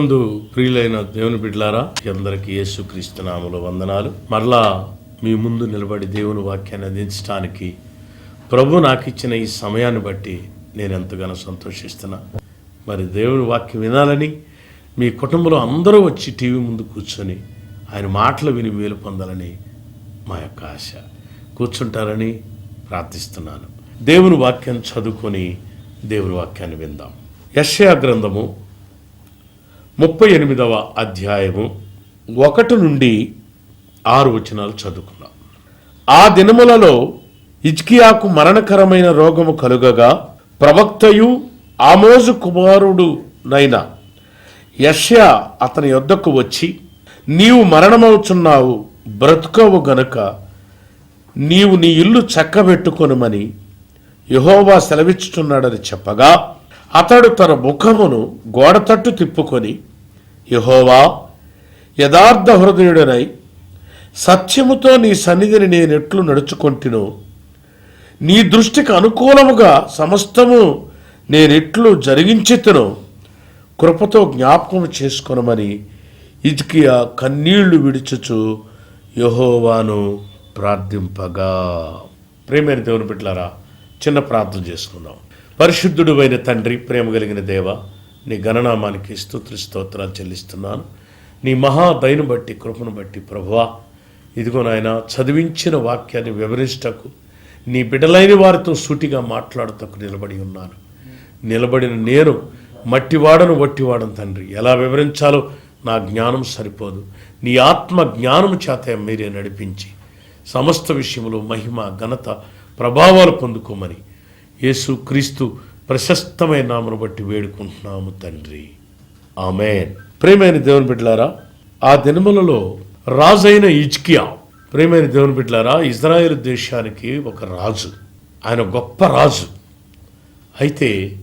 ప్రభునందు ప్రియులైన దేవుని బిడ్లారా అందరికీ యేసుక్రీస్తు నామములో వందనాలు. మరలా మీ ముందు నిలబడి దేవుని వాక్యాన్ని అందించడానికి ప్రభు నాకు ఇచ్చిన ఈ సమయాన్ని బట్టి నేను ఎంతగానో సంతోషిస్తున్నా. మరి దేవుని వాక్యం వినాలని మీ కుటుంబంలో అందరూ వచ్చి టీవీ ముందు కూర్చొని ఆయన మాటలు విని మేలు పొందాలని మా యొక్క ఆశ. కూర్చుంటారని ప్రార్థిస్తున్నాను. దేవుని వాక్యం చదువుకొని దేవుని వాక్యాన్ని విందాం. యశయా గ్రంథము ముప్పై ఎనిమిదవ అధ్యాయము. ఒకటి నుండి ఆరు వచనాలు చదువుకున్నాం ఆ దినములలో ఇజ్కియాకు మరణకరమైన రోగము కలుగగా ప్రవక్తయు ఆమోజు కుమారుడు నైన యష్యా అతని యొద్దకు వచ్చి నీవు మరణమవుచున్నావు బ్రతుకవు గనుక నీవు నీ ఇల్లు చక్కబెట్టుకొనుమని యహోవా సెలవిచ్చుచున్నాడని చెప్పగా అతడు తన ముఖమును గోడ తట్టు తిప్పుకొని యహోవా యథార్థ హృదయుడనై సత్యముతో నీ సన్నిధిని నేనెట్లు నడుచుకొంటినో. నీ దృష్టికి అనుకూలముగా సమస్తము నేనెట్లు జరిగించెత్తునో కృపతో జ్ఞాపకం చేసుకొనమని ఇజ్కియా కన్నీళ్ళు విడిచుచు యహోవాను ప్రార్థింపగా. ప్రేమైన దేవుని బిడ్డలారా చిన్న ప్రార్థన చేసుకుందాం. పరిశుద్ధుడు అయిన తండ్రి ప్రేమ కలిగిన దేవ నీ గణనామానికి స్తోత్ర స్తోత్రాలు చెల్లిస్తున్నాను. నీ మహాదయను బట్టి కృపను బట్టి ప్రభువా ఇదిగో నాయన చదివించిన వాక్యాన్ని వివరించటకు నీ బిడ్డలైన వారితో సూటిగా మాట్లాడుటకు నిలబడి ఉన్నాను. నిలబడిన నేను మట్టివాడను వట్టివాడను తండ్రి. ఎలా వివరించాలో నా జ్ఞానం సరిపోదు. నీ ఆత్మ జ్ఞానము చేత మీరే నడిపించి సమస్త విషయంలో మహిమ ఘనత ప్రభావాలు పొందుకోమని యేసు క్రీస్తు ప్రశస్తమైన నామను బట్టి వేడుకుంటున్నాము తండ్రి. ఆమెన్. ప్రేమైన దేవుని బిడ్డలారా ఆ దినములలో రాజైన ఇజ్కియా ప్రేమైన దేవుని బిడ్డలారా ఇజ్రాయెల్ దేశానికి ఒక రాజు. ఆయన గొప్ప రాజు. అయితే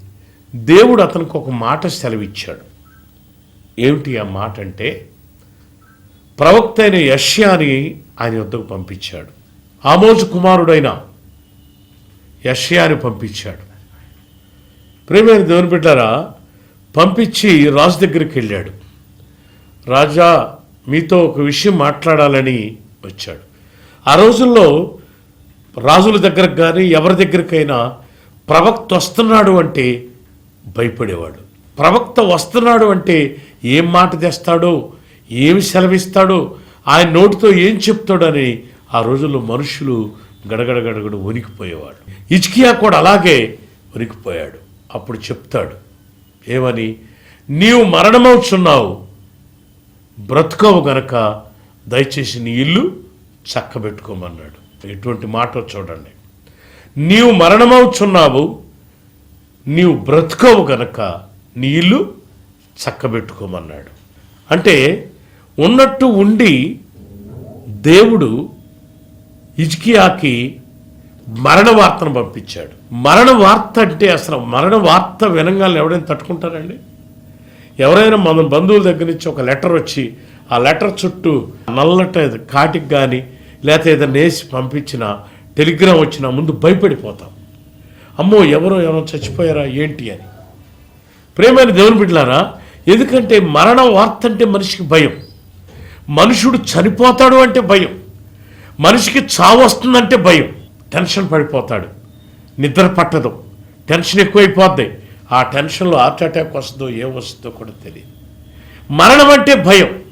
దేవుడు అతనికి ఒక మాట సెలవిచ్చాడు. ఏమిటి ఆ మాట అంటే ప్రవక్త అయిన యష్యాని ఆయన వద్దకు పంపించాడు. ఆమోజు కుమారుడైన యష్యాని పంపించాడు. ప్రేమైన దేవుని బిడ్డారా పంపించి రాజు దగ్గరికి వెళ్ళాడు. రాజా మీతో ఒక విషయం మాట్లాడాలని వచ్చాడు. ఆ రోజుల్లో రాజుల దగ్గరకు కానీ ఎవరి దగ్గరికైనా ప్రవక్త వస్తున్నాడు అంటే భయపడేవాడు. ప్రవక్త వస్తున్నాడు అంటే ఏం మాట తెస్తాడో ఏమి సెలవిస్తాడో ఆయన నోటితో ఏం చెప్తాడని ఆ రోజుల్లో మనుషులు గడగడ గడగడ వణికిపోయేవాడు. ఇచ్కియా కూడా అలాగే వణికిపోయాడు. అప్పుడు చెప్తాడు ఏమని? నీవు మరణమవుచున్నావు. బ్రతుకవు గనక దయచేసి నీ ఇల్లు చక్కబెట్టుకోమన్నాడు. ఎటువంటి మాట చూడండి. నీవు మరణమవుచున్నావు. నీవు బ్రతుకవు గనక నీ ఇల్లు చక్కబెట్టుకోమన్నాడు. అంటే ఉన్నట్టు ఉండి దేవుడు ఇజ్కియాకి మరణ వార్తను పంపించాడు. మరణ వార్త అంటే అసలు మరణ వార్త వినంగానే ఎవడైనా తట్టుకుంటారండి? ఎవరైనా మన బంధువుల దగ్గర నుంచి ఒక లెటర్ వచ్చి ఆ లెటర్ చుట్టూ నల్లట కాటికి కానీ లేకపోతే ఏదైనా వేసి పంపించిన టెలిగ్రామ్ వచ్చినా ముందు భయపడిపోతాం. అమ్మో ఎవరో ఎవరో చచ్చిపోయారా ఏంటి అని. ప్రేమైన దేవుని బిడ్డలారా ఎందుకంటే మరణ వార్త అంటే మనిషికి భయం. మనుషుడు చనిపోతాడు అంటే భయం. మనిషికి చావు వస్తుందంటే భయం. టెన్షన్ పడిపోతాడు. నిద్ర పట్టదు. టెన్షన్ ఎక్కువైపోద్ది. ఆ టెన్షన్లో హార్ట్ అటాక్ వస్తుందో ఏం వస్తుందో కూడా తెలియదు. మరణం అంటే భయం.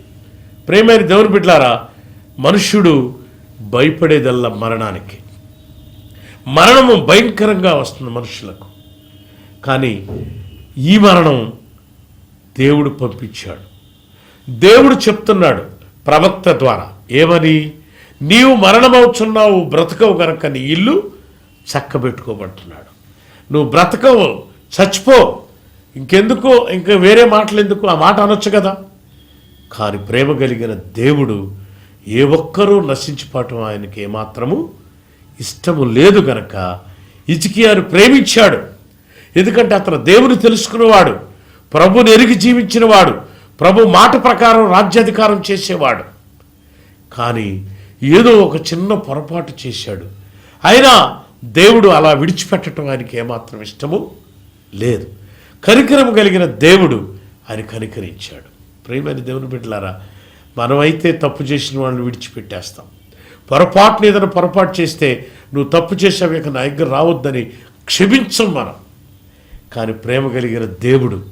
ప్రేమైన దేవుని బిడ్డలారా మనుష్యుడు భయపడేదల్లా మరణానికి. మరణము భయంకరంగా వస్తుంది మనుషులకు. కానీ ఈ మరణం దేవుడు పంపించాడు. దేవుడు చెప్తున్నాడు ప్రవక్త ద్వారా. ఏమని? నీవు మరణమవుతున్నావు బ్రతకవు గనక నీ ఇల్లు చక్కబెట్టుకోబడుతున్నాడు నువ్వు బ్రతకవు చచ్చిపో. ఇంకెందుకు ఇంకా వేరే మాటలు ఎందుకు ఆ మాట అనొచ్చు కదా. కానీ ప్రేమ కలిగిన దేవుడు ఏ ఒక్కరూ నశించిపోవటం ఆయనకి ఏమాత్రము ఇష్టము లేదు గనక ఇచికియాను ప్రేమించాడు. ఎందుకంటే అతను దేవుని తెలుసుకున్నవాడు ప్రభుని ఎరిగి జీవించినవాడు ప్రభు మాట ప్రకారం రాజ్యాధికారం చేసేవాడు. కానీ ఏదో ఒక చిన్న పొరపాటు చేశాడు. అయినా దేవుడు అలా విడిచిపెట్టడం ఆయనకి ఏమాత్రం ఇష్టము లేదు. కనికరం కలిగిన దేవుడు ఆయన కనికరించాడు. ప్రేమైన దేవుని బిడ్డలారా మనమైతే తప్పు చేసిన వాళ్ళని విడిచిపెట్టేస్తాం. పొరపాటున ఏదైనా పొరపాటు చేస్తే నువ్వు తప్పు చేసావు ఇక నా దగ్గర రావద్దని క్షమించం మనం. కానీ ప్రేమ కలిగిన దేవుడు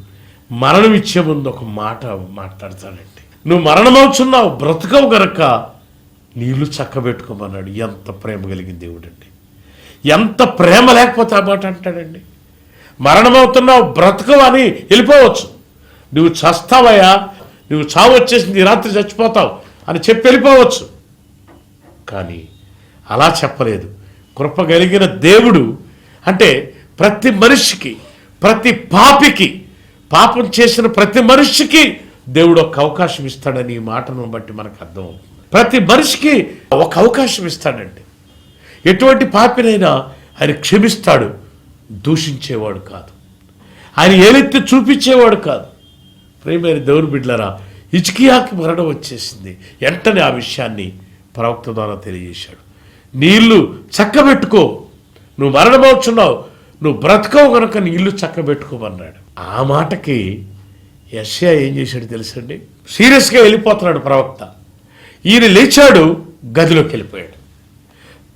మరణం ఇచ్చే ముందు ఒక మాట మాట్లాడతాడండి. నువ్వు మరణమవుతున్నావు బ్రతకవు గనక నీళ్ళు చక్కబెట్టుకోమన్నాడు. ఎంత ప్రేమ కలిగిన దేవుడు అండి ఎంత ప్రేమ లేకపోతే ఆ మాట అంటాడండి. మరణమవుతున్నావు బ్రతకవు అని వెళ్ళిపోవచ్చు. నువ్వు చస్తావయ్యా నువ్వు చావు వచ్చేసింది రాత్రి చచ్చిపోతావు అని చెప్పి వెళ్ళిపోవచ్చు. కానీ అలా చెప్పలేదు. కృప కలిగిన దేవుడు అంటే ప్రతి మనిషికి ప్రతి పాపికి పాపం చేసిన ప్రతి మనిషికి దేవుడు ఒక అవకాశం ఇస్తాడని ఈ మాటను బట్టి మనకు అర్థం అవుతుంది. ప్రతి మనిషికి ఒక అవకాశం ఇస్తాడండి. ఎటువంటి పాపినైనా ఆయన క్షమిస్తాడు. దూషించేవాడు కాదు. ఆయన ఏలెత్తి చూపించేవాడు కాదు. ప్రేమైన దేవుని బిడ్లరా ఇచికియాకి మరణం వచ్చేసింది. వెంటనే ఆ విషయాన్ని ప్రవక్త ద్వారా తెలియజేశాడు. నీళ్ళు చక్కబెట్టుకో. నువ్వు మరణమవుతున్నావు నువ్వు బ్రతకవు గనుక నీళ్ళు చక్కబెట్టుకోమన్నాడు. ఆ మాటకి యశ్యా ఏం చేశాడు తెలుసండి? సీరియస్గా వెళ్ళిపోతున్నాడు ప్రవక్త. ఈయన లేచాడు గదిలోకి వెళ్ళిపోయాడు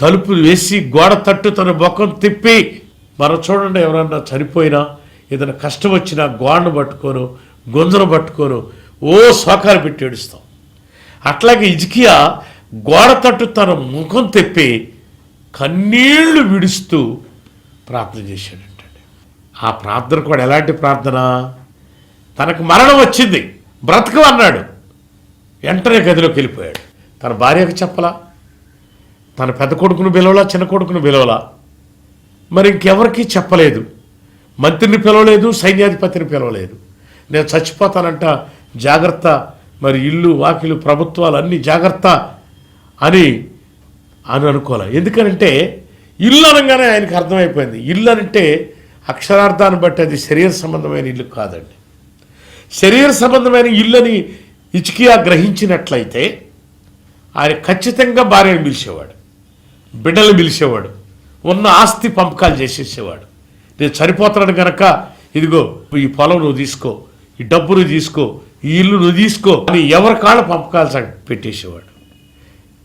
తలుపు వేసి గోడ తట్టు తన ముఖం తిప్పి మనం చూడండి ఎవరన్నా చనిపోయినా ఏదైనా కష్టం వచ్చినా గోడను పట్టుకోను గొంజను పట్టుకోను ఓ సోకాలు పెట్టి ఏడుస్తాం. అట్లాగే ఇజికియా గోడ తట్టు తన ముఖం తెప్పి కన్నీళ్ళు విడుస్తూ ప్రార్థన చేశాడంటండి. ఆ ప్రార్థన కూడా ఎలాంటి ప్రార్థన? తనకు మరణం వచ్చింది బ్రతకమన్నాడు. వెంటనే గదిలోకి వెళ్ళిపోయాడు. తన భార్యకు చెప్పలా? తన పెద్ద కొడుకును పిలవలా? చిన్న కొడుకును పిలవలా? మరి ఇంకెవరికి చెప్పలేదు. మంత్రిని పిలవలేదు సైన్యాధిపతిని పిలవలేదు. నేను చచ్చిపోతానంట జాగ్రత్త మరి ఇల్లు వాకిలు ప్రభుత్వాలు అన్నీ జాగ్రత్త అని అని అనుకోలే. ఎందుకనంటే ఇల్లు అనగానే ఆయనకు అర్థమైపోయింది. ఇల్లు అంటే అక్షరార్థాన్ని బట్టి అది శరీర సంబంధమైన ఇల్లు కాదండి. శరీర సంబంధమైన ఇల్లు అని ఇచికియా గ్రహించినట్లయితే ఆయన ఖచ్చితంగా భార్యను పిలిచేవాడు బిడ్డలు పిలిచేవాడు ఉన్న ఆస్తి పంపకాలు చేసేసేవాడు. నేను చనిపోతున్నాను గనక ఇదిగో ఈ పొలం నువ్వు తీసుకో ఈ డబ్బు నువ్వు తీసుకో ఈ ఇల్లు నువ్వు తీసుకో అని ఎవరి కాళ్ళ పంపకాలు పెట్టేసేవాడు.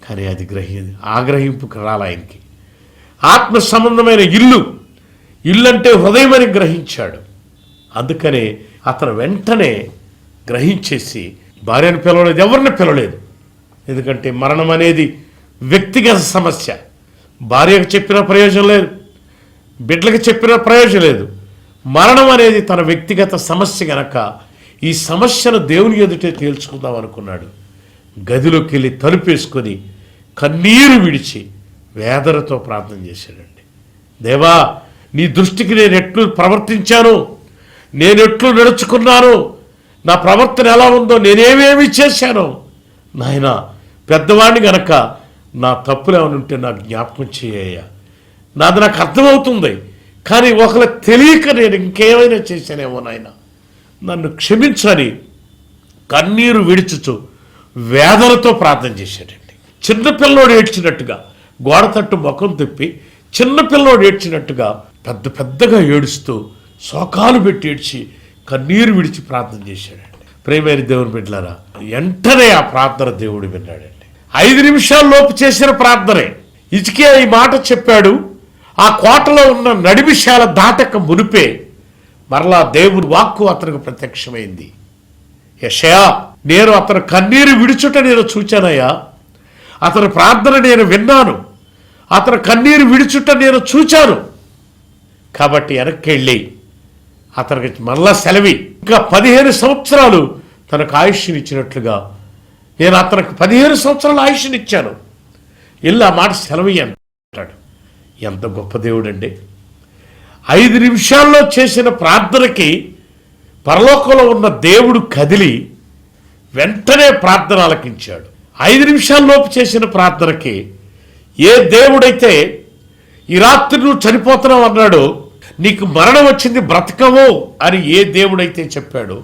కానీ అది గ్రహి ఆగ్రహింపుకి రాలి ఆయనకి. ఆత్మ సంబంధమైన ఇల్లు ఇల్లు అంటే హృదయం అని గ్రహించాడు. అందుకనే అతను వెంటనే గ్రహించేసి భార్యను పిలవలేదు ఎవరిని పిలవలేదు. ఎందుకంటే మరణం అనేది వ్యక్తిగత సమస్య. భార్యకు చెప్పిన ప్రయోజనం లేదు బిడ్డలకు చెప్పిన ప్రయోజనం లేదు. మరణం అనేది తన వ్యక్తిగత సమస్య గనక ఈ సమస్యను దేవుని ఎదుటే తేల్చుకుందాం అనుకున్నాడు. గదిలోకి వెళ్ళి తలుపేసుకొని కన్నీరు విడిచి వేదనతో ప్రార్థన చేశాడండి. దేవా నీ దృష్టికి నేను ఎట్లు ప్రవర్తించాను? నేను ఎట్లు నడుచుకున్నాను? నా ప్రవర్తన ఎలా ఉందో నేనేమేమి చేశాను. నాయన పెద్దవాడిని గనక నా తప్పులు ఏమైనా ఉంటే నాకు జ్ఞాపకం చేయ్యా నాది నాకు అర్థమవుతుంది కానీ ఒకరు తెలియక నేను ఇంకేమైనా చేశానేమో నాయన. నన్ను క్షమించని కన్నీరు విడిచుచు వేదనతో ప్రార్థన చేశాడండి. చిన్నపిల్లోడు ఏడ్చినట్టుగా గోడ తట్టు ముఖం తిప్పి చిన్నపిల్లోడు ఏడ్చినట్టుగా పెద్ద పెద్దగా ఏడుస్తూ శోకాలు పెట్టి ఏడ్చి కన్నీరు విడిచి ప్రార్థన చేశాడండి. ప్రేమైన దేవుని బిడ్డలారా వెంటనే ఆ ప్రార్థన దేవుడు విన్నాడండి. ఐదు నిమిషాల లోపు చేసిన ప్రార్థనే. ఇచికే ఈ మాట చెప్పాడు ఆ కోటలో ఉన్న నడిమిషాల దాటక మునిపే మరలా దేవుని వాక్కు అతనికి ప్రత్యక్షమైంది. యషయా నేను అతను కన్నీరు విడుచుట నేను చూచానయ్యా. అతని ప్రార్థన నేను విన్నాను అతను కన్నీరు విడుచుట నేను చూచాను. కాబట్టి వెనక్కి వెళ్ళి అతనికి మళ్ళా సెలవి. ఇంకా పదిహేను సంవత్సరాలు తనకు ఆయుష్నిచ్చినట్లుగా. నేను అతనికి పదిహేను సంవత్సరాలు ఆయుష్నిచ్చాను. ఇల్లు ఆ మాట సెలవి అంటాడు. ఎంత గొప్ప దేవుడండి. ఐదు నిమిషాల్లో చేసిన ప్రార్థనకి పరలోకంలో ఉన్న దేవుడు కదిలి వెంటనే ప్రార్థన ఆలకించాడు ఐదు నిమిషాల్లోపు చేసిన ప్రార్థనకి ఏ దేవుడైతే ఈ రాత్రి నువ్వు చనిపోతున్నావు అన్నాడు నీకు మరణం వచ్చింది బ్రతకవు అని ఏ దేవుడైతే చెప్పాడో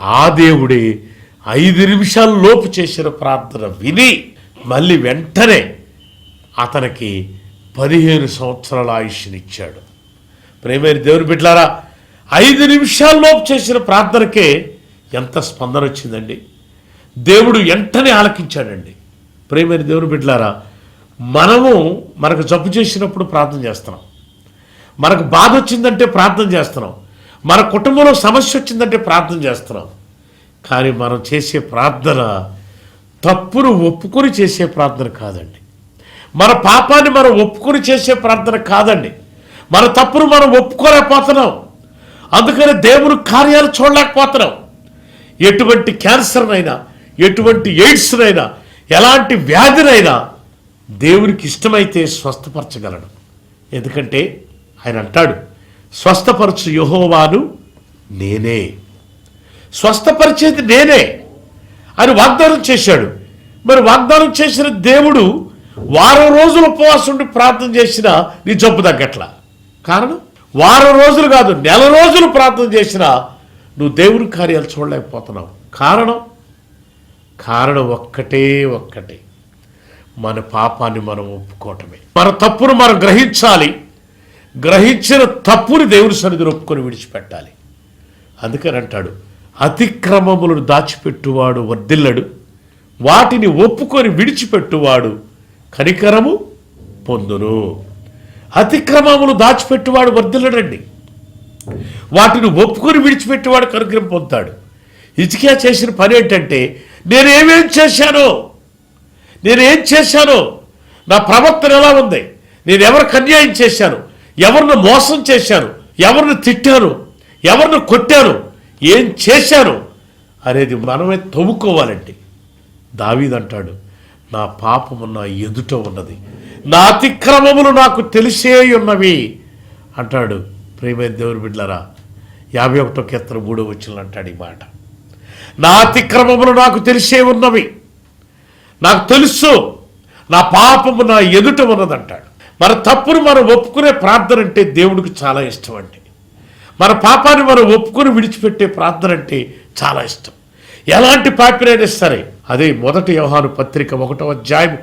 ఆ దేవుడే ఐదు నిమిషాల లోపు చేసిన ప్రార్థన విని మళ్ళీ వెంటనే అతనికి పదిహేను సంవత్సరాల ఆయుష్నిచ్చాడు. ప్రేమైన దేవుని బిడ్డలారా ఐదు నిమిషాల్లోపు చేసిన ప్రార్థనకే ఎంత స్పందన వచ్చిందండి? దేవుడు వెంటనే ఆలకించాడండి. ప్రేమైన దేవుని బిడ్డలారా మనము మనకు జబ్బు చేసినప్పుడు ప్రార్థన చేస్తున్నాం. మనకు బాధ వచ్చిందంటే ప్రార్థన చేస్తున్నాం. మన కుటుంబంలో సమస్య వచ్చిందంటే ప్రార్థన చేస్తున్నాం. కానీ మనం చేసే ప్రార్థన తప్పును ఒప్పుకొని చేసే ప్రార్థన కాదండి. మన పాపాన్ని మనం ఒప్పుకొని చేసే ప్రార్థన కాదండి. మన తప్పును మనం ఒప్పుకోలేకపోతున్నాం. అందుకని దేవుని కార్యాలు చూడలేకపోతున్నాం. ఎటువంటి క్యాన్సర్నైనా ఎటువంటి ఎయిడ్స్నైనా ఎలాంటి వ్యాధినైనా దేవునికి ఇష్టమైతే స్వస్థపరచగలడు. ఎందుకంటే ఆయన అంటాడు స్వస్థపరచు యహోవాను నేనే. స్వస్థపరిచేది నేనే. అని వాగ్దానం చేశాడు. మరి వాగ్దానం చేసిన దేవుడు వారం రోజులు ఉపవాసం ఉండి ప్రార్థన చేసినా నీ జబ్బు తగ్గట్లా? కారణం? వారం రోజులు కాదు నెల రోజులు ప్రార్థన చేసినా నువ్వు దేవుని కార్యాలు చూడలేకపోతున్నావు. కారణం? కారణం ఒక్కటే ఒక్కటే. మన పాపాన్ని మనం ఒప్పుకోవటమే. మన తప్పును మనం గ్రహించాలి. గ్రహించిన తప్పుని దేవుని సన్నిధి ఒప్పుకొని విడిచిపెట్టాలి. అందుకని అంటాడు అతిక్రమములను దాచిపెట్టువాడు వర్దిల్లడు వాటిని ఒప్పుకొని విడిచిపెట్టువాడు కనికరము పొందును. అతిక్రమములు దాచిపెట్టువాడు వర్ధిల్లడండి. వాటిని ఒప్పుకొని విడిచిపెట్టేవాడు కనుగ్రహం పొందుతాడు. ఇజికియా చేసిన పని ఏంటంటే నేనేమేం చేశానో నేనేం చేశానో నా ప్రవర్తన ఎలా ఉంది నేను ఎవరికి అన్యాయం చేశాను ఎవరిని మోసం చేశారు? ఎవరిని తిట్టారు? ఎవరిని కొట్టారు? ఏం చేశారు? అనేది మనమే తవ్వుకోవాలండి. దావీదంటాడు నా పాపము నా ఎదుట ఉన్నది. నా అతిక్రమములు నాకు తెలిసే ఉన్నవి. అంటాడు ప్రేమైన దేవుని బిడ్డలరా యాభై ఒకటో కీర్తన మూడో వచ్చిన అంటాడు ఈ మాట. నా అతిక్రమములు నాకు తెలిసే ఉన్నవి. నాకు తెలుసు నా పాపము నా ఎదుట ఉన్నదంటాడు. మన తప్పును మనం ఒప్పుకునే ప్రార్థన అంటే దేవుడికి చాలా ఇష్టం అండి. మన పాపాన్ని మనం ఒప్పుకొని విడిచిపెట్టే ప్రార్థన అంటే చాలా ఇష్టం. ఎలాంటి పాపినైనా సరే అదే మొదటి వ్యవహార పత్రిక ఒకటో అధ్యాయం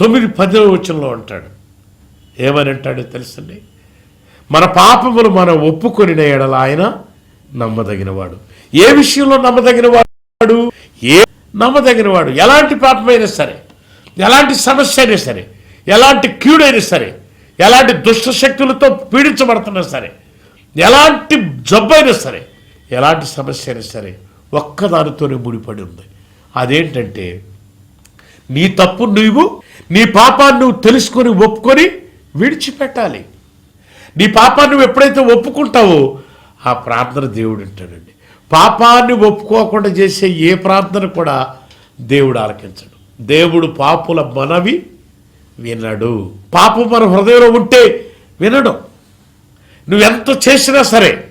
తొమ్మిది పదో వచనంలో అంటాడు. ఏమని అంటాడో తెలుసండి? మన పాపములు మనం ఒప్పుకొని ఎడల ఆయన నమ్మదగినవాడు. ఏ విషయంలో నమ్మదగినవాడు? ఏ నమ్మదగినవాడు? ఎలాంటి పాపమైనా సరే ఎలాంటి సమస్య అయినా సరే ఎలాంటి క్యూడైనా సరే ఎలాంటి దుష్ట శక్తులతో పీడించబడుతున్నా సరే ఎలాంటి జబ్బైనా సరే ఎలాంటి సమస్య అయినా సరే ఒక్కదానితోనే ముడిపడి ఉంది. అదేంటంటే నీ తప్పు నువ్వు నీ పాపాన్ని నువ్వు తెలుసుకొని ఒప్పుకొని విడిచిపెట్టాలి. నీ పాపాన్ని నువ్వు ఎప్పుడైతే ఒప్పుకుంటావో ఆ ప్రార్థన దేవుడు ఉంటాడండి పాపాన్ని ఒప్పుకోకుండా చేసే ఏ ప్రార్థన కూడా దేవుడు ఆలకించడు. దేవుడు పాపుల మనవి వినడు. పాపం మన హృదయంలో ఉంటే వినడు. నువ్వెంత చేసినా సరే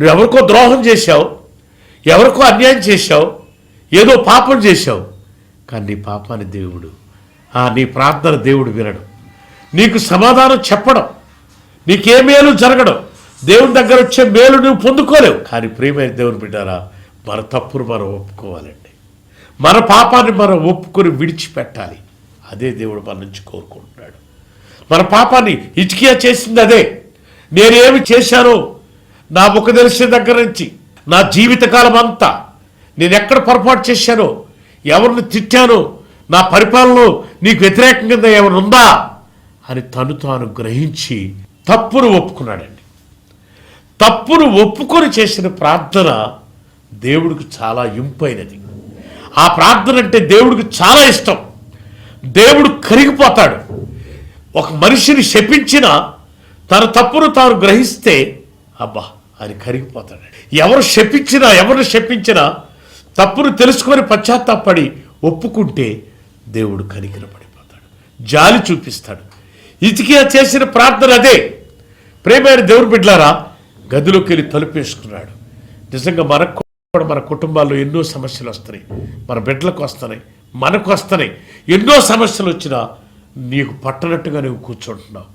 నువ్వు ఎవరికో ద్రోహం చేశావు ఎవరికో అన్యాయం చేశావు ఏదో పాపం చేశావు కానీ నీ పాపాన్ని దేవుడు ఆ నీ ప్రార్థన దేవుడు వినడు. నీకు సమాధానం చెప్పడం నీకే మేలు జరగడం దేవుని దగ్గర వచ్చే మేలు నువ్వు పొందుకోలేవు. కానీ ప్రియమైన దేవుని బిడ్డారా మన తప్పును మనం ఒప్పుకోవాలండి. మన పాపాన్ని మనం ఒప్పుకొని విడిచిపెట్టాలి. అదే దేవుడు మన నుంచి కోరుకుంటున్నాడు. మన పాపాన్ని ఇచికియా చేసింది అదే. నేనేమి చేశానో నా ముఖ తెలిసిన దగ్గర నుంచి నా జీవితకాలం అంతా నేను ఎక్కడ పొరపాటు చేశానో ఎవరిని తిట్టానో నా పరిపాలనలో నీకు వ్యతిరేకంగా ఎవరు ఉందా అని తను తాను గ్రహించి తప్పును ఒప్పుకున్నాడండి. తప్పును ఒప్పుకొని చేసిన ప్రార్థన దేవుడికి చాలా ఇంపైనది. ఆ ప్రార్థన అంటే దేవుడికి చాలా ఇష్టం. దేవుడు కరిగిపోతాడు. ఒక మనిషిని శపించిన తన తప్పును తాను గ్రహిస్తే అబ్బా అని కరిగిపోతాడు. ఎవరు శపించినా ఎవరిని శపించినా తప్పును తెలుసుకొని పశ్చాత్తాపడి ఒప్పుకుంటే దేవుడు కనికరపడిపోతాడు. జాలి చూపిస్తాడు. ఇతికియా చేసిన ప్రార్థన అదే. ప్రేమైన దేవుడు బిడ్లారా గదిలోకి వెళ్ళి తలుపేసుకున్నాడు. నిజంగా మనకు కూడా మన కుటుంబాల్లో ఎన్నో సమస్యలు వస్తున్నాయి. మన బిడ్డలకు వస్తున్నాయి. మనకు వస్తున్నాయి ఎన్నో సమస్యలు వచ్చినా నీకు పట్టనట్టుగా నువ్వు కూర్చుంటున్నావు.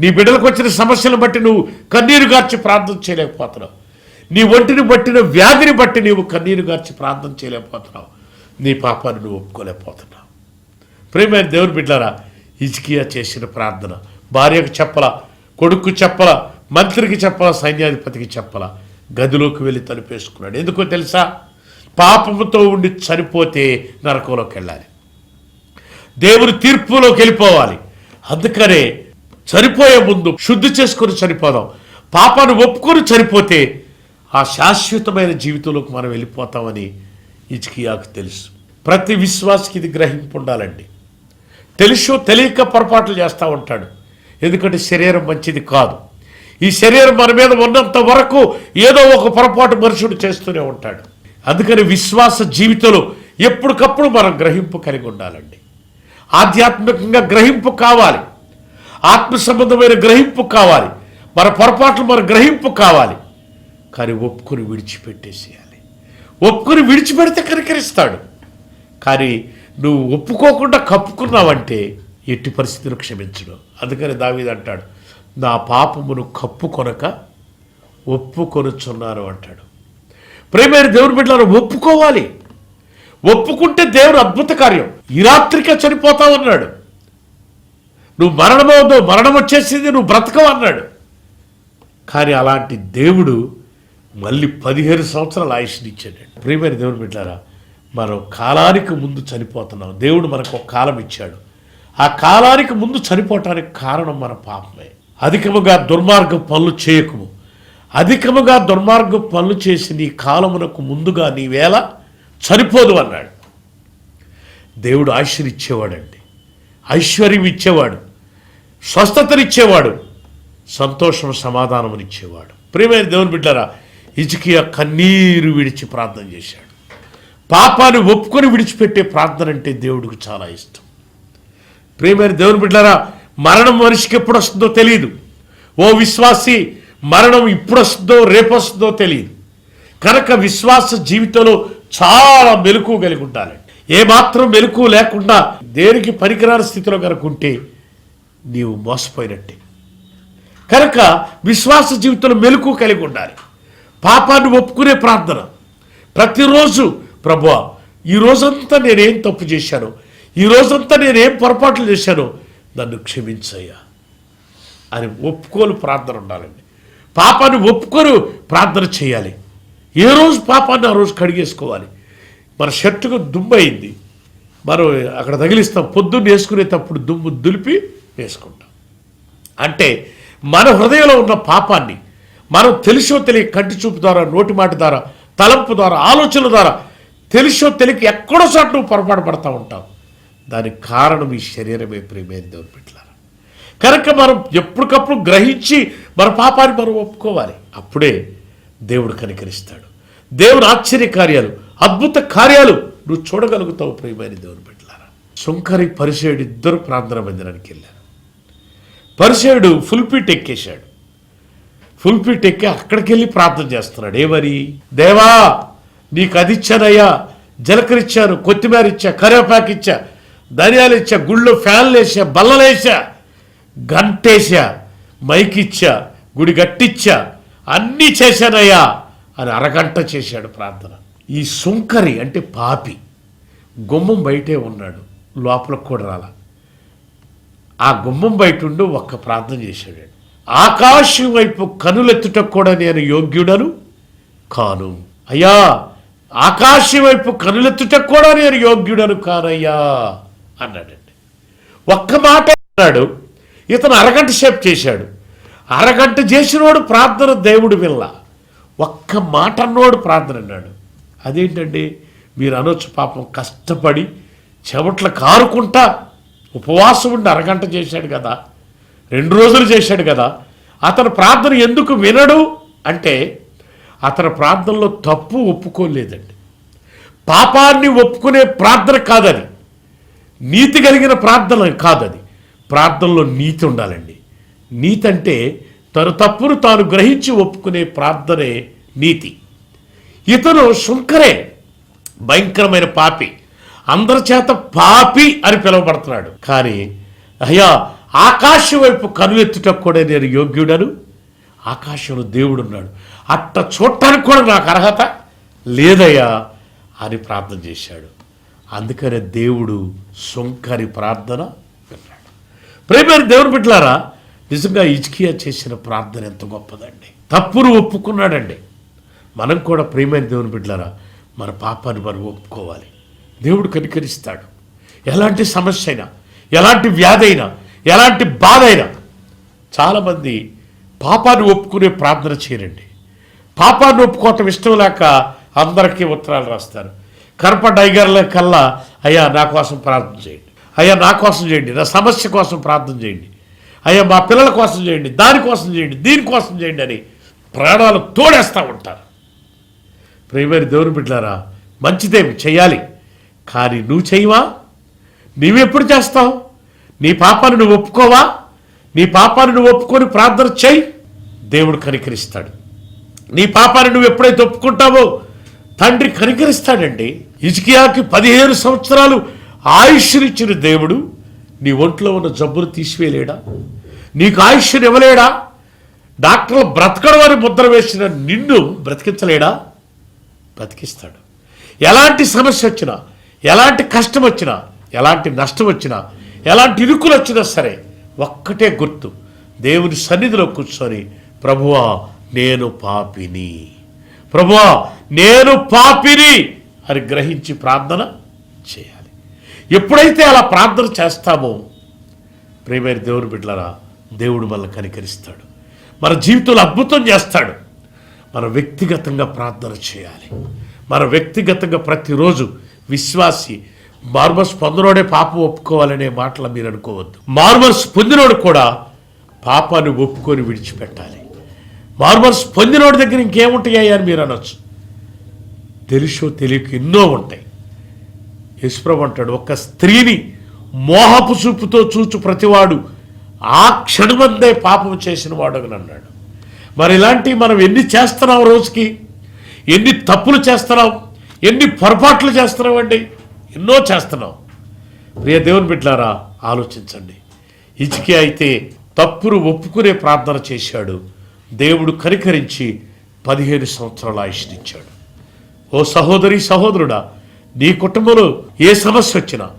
నీ బిడ్డలకు వచ్చిన సమస్యలను బట్టి నువ్వు కన్నీరు గార్చి ప్రార్థన చేయలేకపోతున్నావు. నీ ఒంటిని బట్టిన వ్యాధిని బట్టి నీవు కన్నీరు గార్చి ప్రార్థన చేయలేకపోతున్నావు. నీ పాపాన్ని నువ్వు ఒప్పుకోలేకపోతున్నావు. ప్రేమైన దేవుని బిడ్డారా ఇజ్కియా చేసిన ప్రార్థన భార్యకు చెప్పలా కొడుకు చెప్పలా మంత్రికి చెప్పలా సైన్యాధిపతికి చెప్పలా గదిలోకి వెళ్ళి తలుపేసుకున్నాడు ఎందుకో తెలుసా? పాపముతో ఉండి చనిపోతే నరకంలోకి వెళ్ళాలి. దేవుని తీర్పులోకి వెళ్ళిపోవాలి. అందుకనే చనిపోయే ముందు శుద్ధి చేసుకొని చనిపోదాం. పాపాన్ని ఒప్పుకొని చనిపోతే ఆ శాశ్వతమైన జీవితంలోకి మనం వెళ్ళిపోతామని ఇజ్కియాకు తెలుసు. ప్రతి విశ్వాసకి ఇది గ్రహింపు ఉండాలండి. తెలుసు తెలియక పొరపాట్లు చేస్తూ ఉంటాడు. ఎందుకంటే శరీరం మంచిది కాదు. ఈ శరీరం మన మీద ఉన్నంత వరకు ఏదో ఒక పొరపాటు మనుషుడు చేస్తూనే ఉంటాడు. అందుకని విశ్వాస జీవితంలో ఎప్పటికప్పుడు మనం గ్రహింపు కలిగి ఉండాలండి. ఆధ్యాత్మికంగా గ్రహింపు కావాలి. ఆత్మ సంబంధమైన గ్రహింపు కావాలి. మన పొరపాట్లు మన గ్రహింపు కావాలి. కానీ ఒప్పుకొని విడిచిపెట్టేసేయాలి. ఒప్పుకొని విడిచిపెడితే కనికరిస్తాడు. కానీ నువ్వు ఒప్పుకోకుండా కప్పుకున్నావంటే ఎట్టి పరిస్థితులు క్షమించడు. అందుకని దావీది అంటాడు నా పాపమును కప్పుకొనక ఒప్పుకొనుచున్నాను అంటాడు. ప్రేమైన దేవుని బిడ్డలను ఒప్పుకోవాలి. ఒప్పుకుంటే దేవుడు అద్భుత కార్యం. ఈ రాత్రికే చనిపోతావు అన్నాడు నువ్వు మరణమవుతావు మరణం వచ్చేసింది నువ్వు బ్రతకవు అన్నాడు. కానీ అలాంటి దేవుడు మళ్ళీ పదిహేను సంవత్సరాల ఆయుష్నిచ్చాడు. ప్రియమైన దేవుని బిడ్డారా మనం కాలానికి ముందు చనిపోతున్నాం. దేవుడు మనకు ఒక కాలం ఇచ్చాడు. ఆ కాలానికి ముందు చనిపోవటానికి కారణం మన పాపమే. అధికముగా దుర్మార్గ పనులు చేయకము. అధికముగా దుర్మార్గ పనులు చేసి నీ కాలమునకు ముందుగా నీ వేళ చనిపోదు అన్నాడు. దేవుడు ఆయుష్ని ఇచ్చేవాడండి ఐశ్వర్యం ఇచ్చేవాడు. స్వస్థతనిచ్చేవాడు. సంతోషం సమాధానమునిచ్చేవాడు ప్రియమైన దేవుని బిడ్డారా ఇజికియా కన్నీరు విడిచి ప్రార్థన చేశాడు. పాపాన్ని ఒప్పుకొని విడిచిపెట్టే ప్రార్థన అంటే దేవుడికి చాలా ఇష్టం. ప్రియమైన దేవుని బిడ్డారా మరణం మనిషికి ఎప్పుడు వస్తుందో తెలియదు ఓ విశ్వాసి మరణం ఇప్పుడు వస్తుందో రేపు వస్తుందో తెలియదు కనుక విశ్వాస జీవితంలో చాలా మెలకు కలిగి ఉండాలి. ఏమాత్రం మెలకు లేకుండా దేనికి పనికిరాని స్థితిలో కనుక ఉంటే నీవు మోసపోయినట్టే. కనుక విశ్వాస జీవితంలో మెలకు కలిగి ఉండాలి. పాపాన్ని ఒప్పుకునే ప్రార్థన. ప్రతిరోజు ప్రభువా ఈ రోజంతా నేనేం తప్పు చేశాను? ఈ రోజంతా నేనేం పొరపాట్లు చేశాను? నన్ను క్షమించయ్యా అని ఒప్పుకోలు ప్రార్థన ఉండాలండి. పాపాన్ని ఒప్పుకొని ప్రార్థన చేయాలి. ఏ రోజు పాపాన్ని ఆ రోజు కడిగేసుకోవాలి. మన షర్టుకు దుమ్ము అయింది. మనం అక్కడ తగిలిస్తాం. పొద్దున్న వేసుకునేటప్పుడు దుమ్ము దులిపి వేసుకుంటాం. అంటే మన హృదయంలో ఉన్న పాపాన్ని మనం తెలిసో తెలియ కంటి చూపు ద్వారా నోటి మాట ద్వారా తలంపు ద్వారా ఆలోచనల ద్వారా తెలిసో తెలియక ఎక్కడో నువ్వు పొరపాటు పడతా ఉంటావు. దానికి కారణం ఈ శరీరమే ప్రేమైన దేవుని పెట్టారు కనుక మనం ఎప్పటికప్పుడు గ్రహించి మన పాపాన్ని మనం ఒప్పుకోవాలి. అప్పుడే దేవుడు కనికరిస్తాడు. దేవుడు ఆశ్చర్య కార్యాలు అద్భుత కార్యాలు నువ్వు చూడగలుగుతావు ప్రియమైన దేవుని బిడ్డలారా. శుంకరి పరిచయుడు ఇద్దరు ప్రార్థన మందిరానికి వెళ్ళారు. పరిచయుడు ఫుల్ పీట్ ఎక్కేశాడు. ఫుల్ పీట్ ఎక్కి అక్కడికి వెళ్ళి ప్రార్థన చేస్తున్నాడు. ఏమని? దేవా నీకు అది ఇచ్చానయ్యా. జలకరిచ్చాను కొత్తిమీర ఇచ్చా కరివేపాకు ఇచ్చా ధనియాలు ఇచ్చా గుళ్ళో ఫ్యాన్లు వేసా బల్లలు గంటేశా మైకిచ్చా గుడి గట్టిచ్చా అన్నీ చేశానయ్యా అని అరగంట చేశాడు ప్రార్థన. ఈ సుంకరి అంటే పాపి. గుమ్మం బయటే ఉన్నాడు లోపలకు కూడా రాల. ఆ గుమ్మం బయట ఉండి ఒక్క ప్రార్థన చేశాడు ఆకాశం వైపు కనులెత్తుటకు కూడా నేను యోగ్యుడను కాను. అయ్యా ఆకాశం వైపు కనులెత్తుటకు కూడా నేను యోగ్యుడను కానయ్యా అన్నాడండి. ఒక్క మాట అన్నాడు ఇతను అరగంట సేపు చేశాడు. అరగంట చేసినోడు ప్రార్థన దేవుడు విల్ల ఒక్క మాట అన్నోడు ప్రార్థన అన్నాడు. అదేంటండి? మీరు అనొచ్చు పాపం కష్టపడి చెమట్లు కారుకుంటా ఉపవాసం ఉండి అరగంట చేశాడు కదా. రెండు రోజులు చేశాడు కదా. అతను ప్రార్థన ఎందుకు వినడు అంటే అతని ప్రార్థనలో తప్పు ఒప్పుకోలేదండి. పాపాన్ని ఒప్పుకునే ప్రార్థన కాదని నీతి కలిగిన ప్రార్థన కాదది. ప్రార్థనలో నీతి ఉండాలండి. నీతి అంటే తను తప్పును తాను గ్రహించి ఒప్పుకునే ప్రార్థనే నీతి. ఇతను శుంకరే భయంకరమైన పాపి అందరి చేత పాపి అని పిలువబడుతున్నాడు. కానీ అయ్యా ఆకాశం వైపు కనులెత్తుటకు కూడా నేను యోగ్యుడను. ఆకాశంలో దేవుడున్నాడు అట్ట చూడటానికి కూడా నాకు అర్హత లేదయ్యా అని ప్రార్థన చేశాడు. అందుకనే దేవుడు సొంకరి ప్రార్థన ప్రేమేరు దేవుని బిడ్డలారా నిజంగా ఇజ్కియా చేసిన ప్రార్థన ఎంత గొప్పదండి. తప్పును ఒప్పుకున్నాడండి. మనం కూడా ప్రేమైన దేవుని బిడ్డలారా మన పాపాన్ని మనం ఒప్పుకోవాలి. దేవుడు కనికరిస్తాడు. ఎలాంటి సమస్య అయినా ఎలాంటి వ్యాధి అయినా ఎలాంటి బాధ అయినా చాలామంది పాపాన్ని ఒప్పుకునే ప్రార్థన చేయరండి. పాపాన్ని ఒప్పుకోవటం ఇష్టం లేక అందరికీ ఉత్తరాలు రాస్తారు. కరప డైగర్ల కల్లా అయ్యా నా కోసం ప్రార్థన చేయండి. అయ్యా నా కోసం చేయండి. నా సమస్య కోసం ప్రార్థన చేయండి. అయ్యా మా పిల్లల కోసం చేయండి. దానికోసం చేయండి. దీనికోసం చేయండి అని ప్రాణాలు తోడేస్తూ ఉంటారు. ప్రేమని దేవుని బిడ్డారా మంచిదేమి చేయాలి? కానీ నువ్వు చేయవా? నీవెప్పుడు చేస్తావు? నీ పాపాన్ని నువ్వు ఒప్పుకోవా? నీ పాపాన్ని నువ్వు ఒప్పుకొని ప్రార్థన చేయి. దేవుడు కనికరిస్తాడు. నీ పాపాన్ని నువ్వు ఎప్పుడైతే ఒప్పుకుంటావో తండ్రి కనికరిస్తాడండి. ఇజికియాకి పదిహేను సంవత్సరాలు ఆయుష్నిచ్చిన దేవుడు నీ ఒంట్లో ఉన్న జబ్బును తీసివేయలేడా? నీకు ఆయుష్ని ఇవ్వలేడా డాక్టర్లు బ్రతకడం అని ముద్ర వేసిన నిన్ను బ్రతికించలేడా? బ్రతికిస్తాడు. ఎలాంటి సమస్య వచ్చినా ఎలాంటి కష్టం వచ్చినా ఎలాంటి నష్టం వచ్చినా ఎలాంటి ఇరుకులు వచ్చినా సరే ఒక్కటే గుర్తు దేవుని సన్నిధిలో కూర్చొని ప్రభువా నేను పాపిని. ప్రభువా నేను పాపిని అని గ్రహించి ప్రార్థన చేయాలి. ఎప్పుడైతే అలా ప్రార్థన చేస్తామో ప్రేమైన దేవుని బిడ్డలరా దేవుడు మనల్ని కనికరిస్తాడు. మన జీవితంలో అద్భుతం చేస్తాడు. మన వ్యక్తిగతంగా ప్రార్థన చేయాలి. మన వ్యక్తిగతంగా ప్రతిరోజు విశ్వాసి మార్మల్స్ పొందినోడే పాపం ఒప్పుకోవాలనే మాటలు మీరు అనుకోవద్దు. మార్మల్స్ పొందినోడు కూడా పాపాన్ని ఒప్పుకొని విడిచిపెట్టాలి. మార్మల్స్ పొందినోడి దగ్గర ఇంకేముంటాయి అని మీరు అనొచ్చు. తెలుసో తెలియక ఎన్నో ఉంటాయి. యశ్వ్రభు అంటాడు ఒక స్త్రీని మోహపు చూపుతో చూచు ప్రతివాడు ఆ క్షణమందే పాపం చేసిన వాడు అన్నాడు. మరి ఇలాంటివి మనం ఎన్ని చేస్తున్నాం రోజుకి? ఎన్ని తప్పులు చేస్తున్నాం? ఎన్ని పొరపాట్లు చేస్తున్నాం అండి? ఎన్నో చేస్తున్నాం. ప్రియ దేవుని బిడ్డారా ఆలోచించండి. ఇచికి అయితే తప్పును ఒప్పుకునే ప్రార్థన చేశాడు. దేవుడు కనికరించి పదిహేను సంవత్సరాలు ఆయుష్నిచ్చాడు. ఓ సహోదరి సహోదరుడా నీ కుటుంబంలో ఏ సమస్య వచ్చినా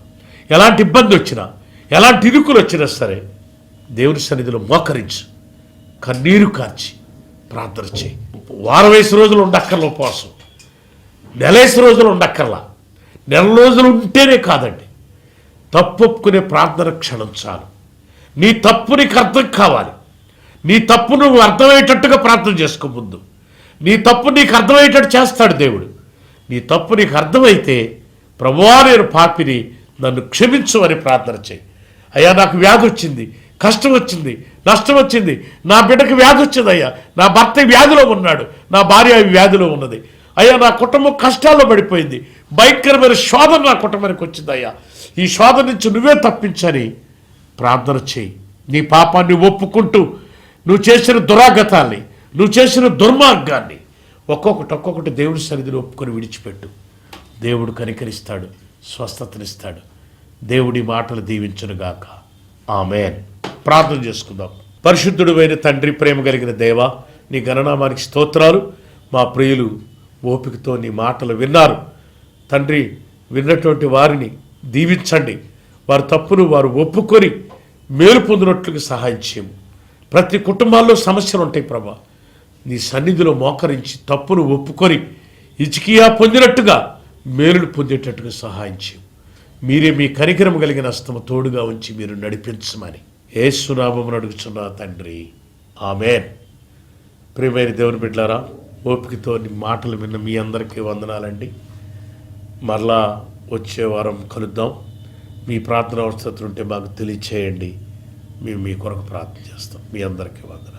ఎలాంటి ఇబ్బంది వచ్చినా ఎలాంటి ఇరుకులు వచ్చినా సరే దేవుని సన్నిధిలో మోకరించు కన్నీరు కార్చి ప్రార్థన చేయి. వారం వేసి రోజులు ఉండక్కర్ల ఉపవాసం. నెలేసి రోజులు ఉండక్కర్లా. నెల రోజులు ఉంటేనే కాదండి. తప్పు ఒప్పుకునే ప్రార్థన క్షణం చాలు. నీ తప్పు నీకు అర్థం కావాలి. నీ తప్పు నువ్వు అర్థమయ్యేటట్టుగా ప్రార్థన చేసుకో ముందు. నీ తప్పు నీకు అర్థమయ్యేటట్టు చేస్తాడు దేవుడు. నీ తప్పు నీకు అర్థమైతే ప్రభువా నేను పాపిని నన్ను క్షమించు అని ప్రార్థన చేయి. అయ్యా నాకు వ్యాధి వచ్చింది కష్టం వచ్చింది నష్టం వచ్చింది నా బిడ్డకు వ్యాధి వచ్చింది అయ్యా. నా భర్త వ్యాధిలో ఉన్నాడు నా భార్య వ్యాధిలో ఉన్నది. అయ్యా నా కుటుంబం కష్టాల్లో పడిపోయింది భయంకరమైన శోధన నా కుటుంబానికి వచ్చింది అయ్యా. ఈ శోధన నుంచి నువ్వే తప్పించని ప్రార్థన చేయి. నీ పాపాన్ని ఒప్పుకుంటూ నువ్వు చేసిన దురాగతాన్ని నువ్వు చేసిన దుర్మార్గాన్ని ఒక్కొక్కటి ఒక్కొక్కటి దేవుడి సన్నిధిని ఒప్పుకొని విడిచిపెట్టు. దేవుడు కనికరిస్తాడు స్వస్థతనిస్తాడు. దేవుడి మాటలు దీవించునుగాక. ఆమెన్. ప్రార్థన చేసుకుందాం. పరిశుద్ధుడు అయిన తండ్రి ప్రేమ కలిగిన దేవ నీ గణనామానికి స్తోత్రాలు. మా ప్రియులు ఓపికతో నీ మాటలు విన్నారు. తండ్రి విన్నటువంటి వారిని దీవించండి. వారి తప్పును వారు ఒప్పుకొని మేలు పొందినట్లుగా సహాయం చేయము. ప్రతి కుటుంబాల్లో సమస్యలు ఉంటాయి ప్రభా. నీ సన్నిధిలో మోకరించి తప్పును ఒప్పుకొని ఇచికియా పొందినట్టుగా మేలును పొందేటట్టుగా సహాయం చేయము మీరే మీ కనికరం కలిగిన అస్తమ తోడుగా ఉంచి మీరు నడిపించమని ఏసునామమును అడుగుచున్నా తండ్రి. ఆమెన్. ప్రియమైన దేవుని బిడ్డారా ఓపికతో మాటలు విన్న మీ అందరికీ వందనాలండి. మరలా వచ్చే వారం కలుద్దాం. మీ ప్రార్థన అవసరం ఉంటే మాకు తెలియచేయండి. మేము మీ కొరకు ప్రార్థన చేస్తాం. మీ అందరికీ వందనాలు.